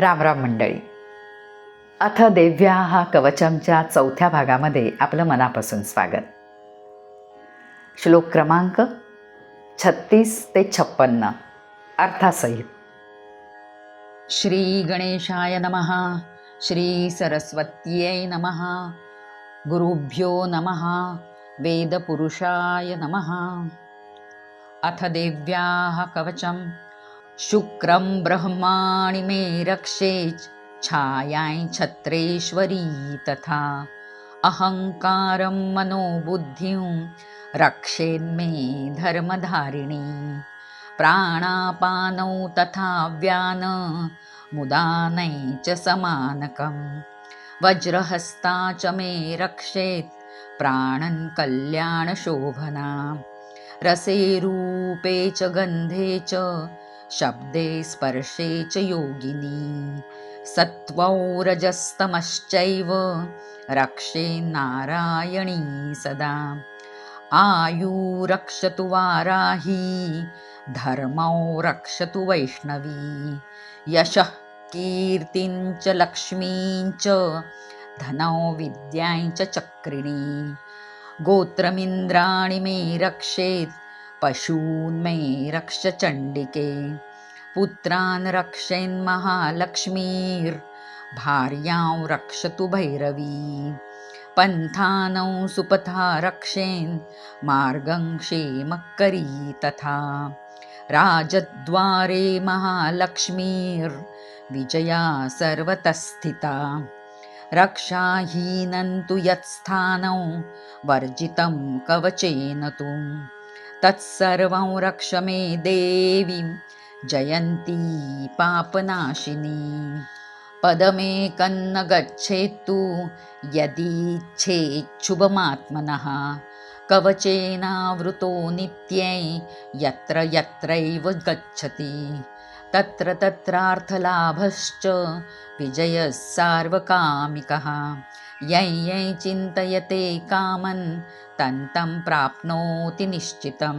राम राम मंडळी. अथ देव्या हा कवचमच्या चौथ्या भागामध्ये आपलं मनापासून स्वागत. श्लोक क्रमांक छत्तीस ते छप्पन्न. अर्थासहित. श्री गणेशाय नमः. श्री सरस्वत्यै नमः. गुरुभ्यो नमः. वेदपुरुषाय नमः. अथ देव्याः कवचम् शुक्रं ब्रह्माणि मे रक्षेत् छायां छत्रेश्वरी तथा। अहङ्कारं मनोबुद्धिं रक्षेन्मे धर्मधारिणी। प्राणापानौ तथा व्यान मुदानै च समानकं वज्रहस्ता च मे रक्षेत् प्राणन् कल्याणशोभना। रसे रूपे च गन्धे च शब्दे स्पर्शे च योगिनी। सत्त्वौ रजस्तमश्चैव रक्षे नारायणी सदा। आयुरक्षतु वाराही धर्मौ रक्षतु वैष्णवी। यशः कीर्तिं च लक्ष्मीं च धनौ विद्यां च चक्रिणी। गोत्रमिन्द्राणि मे रक्षेत् पशून् मे रक्ष चण्डिके पुत्रान् रक्षेन्महालक्ष्मीर्भार्यां रक्षतु भैरवी। पन्थानौ सुपथा रक्षेन् मार्गं क्षेमकरी तथा। राजद्वारे महालक्ष्मीर्विजया सर्वतः स्थिता रक्षाहीनं तु यत्स्थानौ वर्जितं कवचेन तु तत्सर्वं रक्ष मे देवीं। जयन्ती पापनाशिनी। पदमेकन्न गच्छेत्तु यदीच्छेच्छुभमात्मनः कवचेनावृतो नित्यै यत्र यत्रैव गच्छति तत्र तत्रार्थलाभश्च विजयः सार्वकामिकः। यै यै चिन्तयते कामन् तं तं प्राप्नोति निश्चितं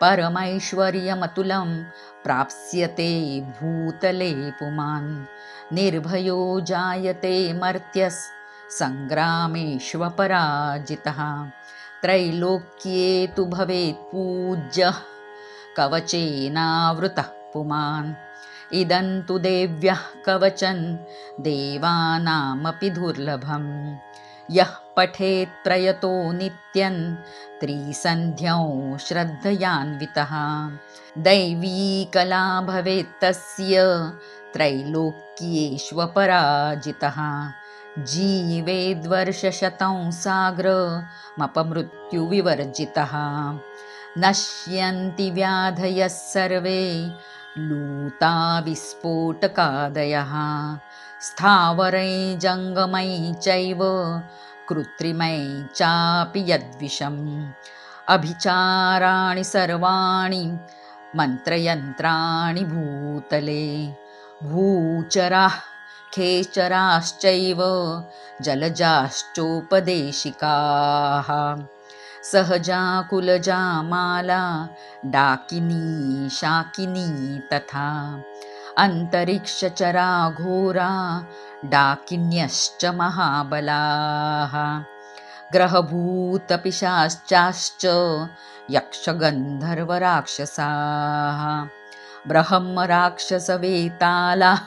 परमैश्वर्यमतुलं प्राप्स्यते भूतले पुमान् निर्भयो जायते मर्त्यस् सङ्ग्रामेष्वपराजितः त्रैलोक्ये तु भवेत् पूज्यः कवचेनावृतः पुमान्। इदं तु देव्यः कवचन् देवानामपि दुर्लभं यः पठेत् प्रयतो नित्यं त्रिसन्ध्यौ श्रद्धयान्वितः। दैवी कला भवेत् तस्य त्रैलोक्येष्वपराजितः। जीवेद्वर्षशतं साग्रमपमृत्युविवर्जितः नश्यन्ति व्याधयः सर्वे लूता विस्फोटकादयः स्थावरै जङ्गमै चैव कृत्रिमै चापि यद्विषम्। अभिचाराणि सर्वाणि मन्त्रयन्त्राणि भूतले। भूचराः खेचराश्चैव जलजाश्चोपदेशिकाः सहजा कुलजा माला डाकिनी शाकिनी तथा अन्तरिक्षचरा घोरा डाकिन्यश्च महाबलाः। ग्रहभूतपिशाश्चाश्च यक्षगन्धर्वराक्षसाः। ब्रह्मराक्षसवेतालाः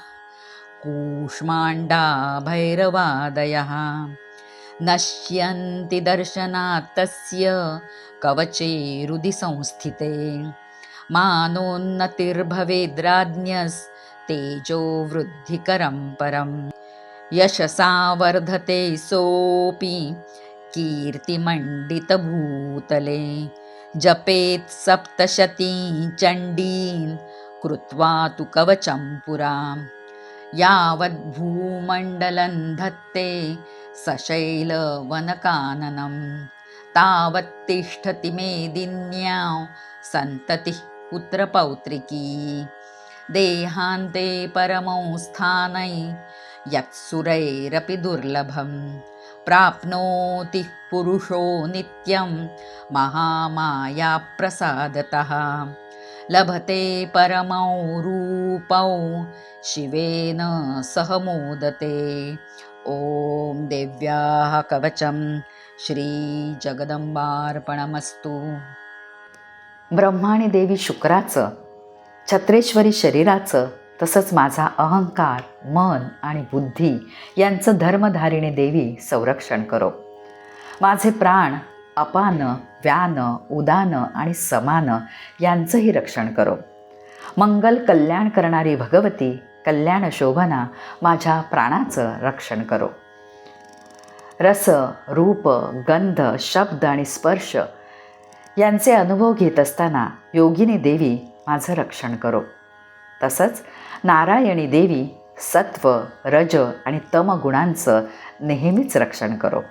कूष्माण्डा भैरवादयः नश्यन्ति दर्शनात् तस्य कवचे हृदि संस्थिते मानोन्नतिर्भवेद्राज्ञस्तेजो वृद्धिकरं परं यशसा वर्धते सोऽपि कीर्तिमण्डितभूतले। जपेत् सप्तशतीं चण्डीन् कृत्वा तु कवचं पुराम्। यावद्भूमण्डलं धत्ते सशैलवनकाननं। तावत्तिष्ठति मेदिन्यां सन्ततिः पुत्रपौत्रिकी। देहान्ते परमौ स्थानै यत्सुरैरपि दुर्लभं। प्राप्नोति पुरुषो नित्यं महामायाप्रसादतः। लभते परमौ रूपौ शिवेन सह मोदते ॐ देव्याः कवचं श्रीजगदम्बार्पणमस्तु. ब्रह्माणी देवी शुक्राचं छत्रेश्वरी शरीराचं तसंच माझा अहंकार मन आणि बुद्धी यांचं धर्मधारिणी देवी संरक्षण करो. माझे प्राण अपान व्यान उदान आणि समान यांचंही रक्षण करो. मंगल कल्याण करणारी भगवती कल्याण शोभना माझ्या प्राणाचं रक्षण करो. रस रूप गंध शब्द आणि स्पर्श यांचे अनुभव घेत असताना योगिनी देवी माझं रक्षण करो. तसंच नारायणी देवी सत्व रज आणि तम गुणांचं नेहमीच रक्षण करो.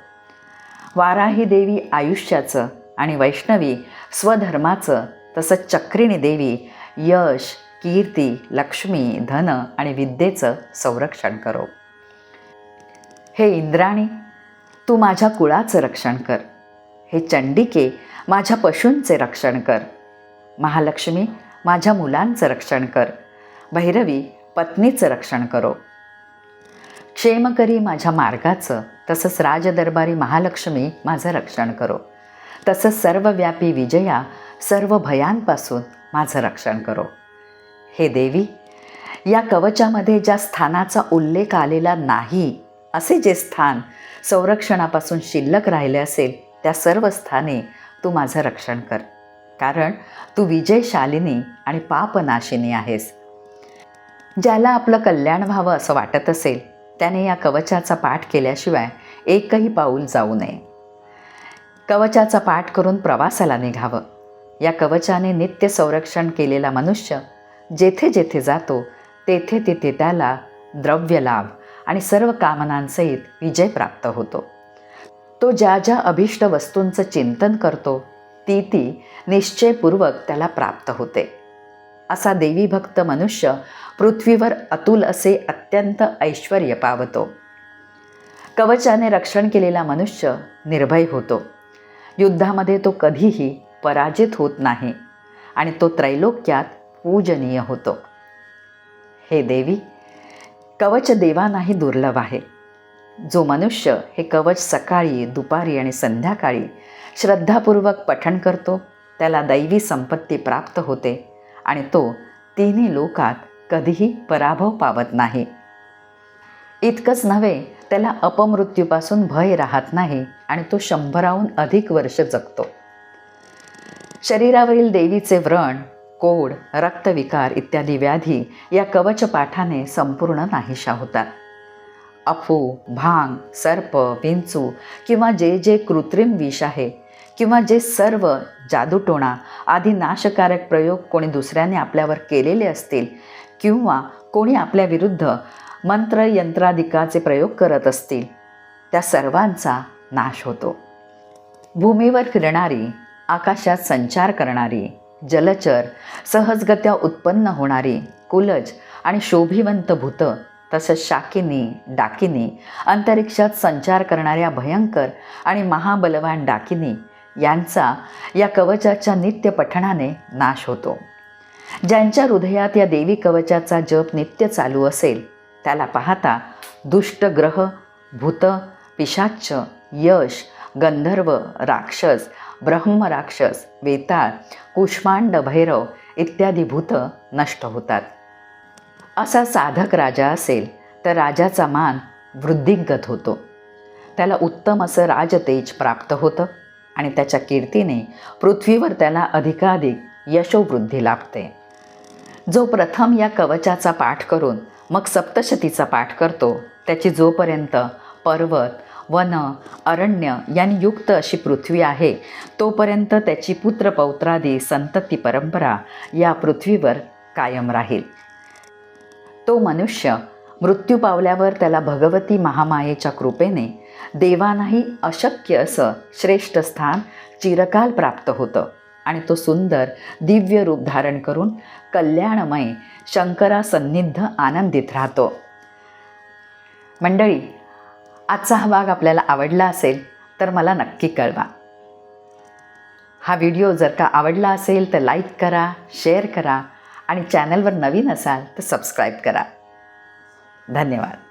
वाराही देवी आयुष्याचं आणि वैष्णवी स्वधर्माचं तसंच चक्रिणी देवी यश कीर्ती लक्ष्मी धन आणि विद्येचं संरक्षण करो. हे इंद्राणी तू माझ्या कुळाचं रक्षण कर. हे चंडिके माझ्या पशूंचे रक्षण कर. महालक्ष्मी माझ्या मुलांचं रक्षण कर. भैरवी पत्नीचं रक्षण करो. क्षेमकरी माझ्या मार्गाचं तसंच राजदरबारी महालक्ष्मी माझं रक्षण करो. तसंच सर्वव्यापी विजया सर्व भयांपासून माझं रक्षण करो. हे देवी या कवचामध्ये ज्या स्थानाचा उल्लेख आलेला नाही असे जे स्थान संरक्षणापासून शिल्लक राहिले असेल त्या सर्व स्थाने तू माझं रक्षण कर. कारण तू विजयशालिनी आणि पापनाशिनी आहेस. ज्याला आपलं कल्याण व्हावं असं वाटत असेल त्याने या कवचाचा पाठ केल्याशिवाय एकही पाऊल जाऊ नये. कवचाचा पाठ करून प्रवासाला निघावं. या कवचाने नित्य संरक्षण केलेला मनुष्य जेथे जेथे जातो तेथे तेथे त्याला द्रव्य लाभ आणि सर्व कामनांसहित विजय प्राप्त होतो. तो ज्या ज्या अभिष्ट वस्तूंचं चिंतन करतो ती ती निश्चयपूर्वक त्याला प्राप्त होते. असा देवीभक्त मनुष्य पृथ्वीवर अतुल असे अत्यंत ऐश्वर पावतो. कवचाने रक्षण केलेला मनुष्य निर्भय होतो. युद्धामध्ये तो कधीही पराजित होत नाही आणि तो त्रैलोक्यात पूजनीय होतो. हे देवी कवच देवानाही दुर्लभ आहे. जो मनुष्य हे कवच सकाळी दुपारी आणि संध्याकाळी श्रद्धापूर्वक पठण करतो त्याला दैवी संपत्ती प्राप्त होते आणि तो तिन्ही लोकात कधीही पराभव पावत नाही. इतकंच नव्हे त्याला अपमृत्यूपासून भय राहत नाही आणि तो शंभराहून अधिक वर्ष जगतो. शरीरावरील देवीचे व्रण कोड रक्तविकार इत्यादी व्याधी या कवच पाठाने संपूर्ण नाहीशा होतात. अफू भांग सर्प विंचू किंवा जे जे कृत्रिम विष आहे किंवा जे सर्व जादूटोणा आदी नाशकारक प्रयोग कोणी दुसऱ्याने आपल्यावर केलेले असतील किंवा कोणी आपल्या विरुद्ध मंत्र यंत्रादिकाचे प्रयोग करत असतील त्या सर्वांचा नाश होतो. भूमीवर फिरणारी आकाशात संचार करणारी जलचर सहजगत्या उत्पन्न होणारी कुलज आणि शोभिवंत भूतं तसंच शाकिनी डाकिनी अंतरिक्षात संचार करणाऱ्या भयंकर आणि महाबलवान डाकिनी यांचा या कवचाच्या नित्य पठणाने नाश होतो. ज्यांच्या हृदयात या देवी कवचाचा जप नित्य चालू असेल त्याला पाहता दुष्ट ग्रह भूत पिशाच्च यश गंधर्व राक्षस ब्रह्मराक्षस वेताळ कुष्मांड भैरव इत्यादी भूत नष्ट होतात. असा साधक राजा असेल तर राजाचा मान वृद्धिंगत होतो. त्याला उत्तम असं राजतेज प्राप्त होतं आणि त्याच्या कीर्तीने पृथ्वीवर त्याला अधिकाधिक यशोवृद्धी लाभते. जो प्रथम या कवचाचा पाठ करून मग सप्तशतीचा पाठ करतो त्याची जोपर्यंत पर्वत वन अरण्य यांनी युक्त अशी पृथ्वी आहे. तोपर्यंत त्याची पुत्रपौत्रादी संतती परंपरा या पृथ्वीवर कायम राहील. तो मनुष्य मृत्यू पावल्यावर त्याला भगवती महामायेच्या कृपेने देवानाही अशक्य असं श्रेष्ठ स्थान चिरकाल प्राप्त होतं आणि तो सुंदर दिव्य रूप धारण करून कल्याणमय शंकरा सन्निध आनंदित राहतो. मंडळी आजचा हा भाग आपल्याला आवडला असेल तर मला नक्की कळवा. हा व्हिडिओ जर का आवडला असेल तर लाईक करा शेअर करा आणि चॅनलवर नवीन असाल तर सबस्क्राईब करा. धन्यवाद.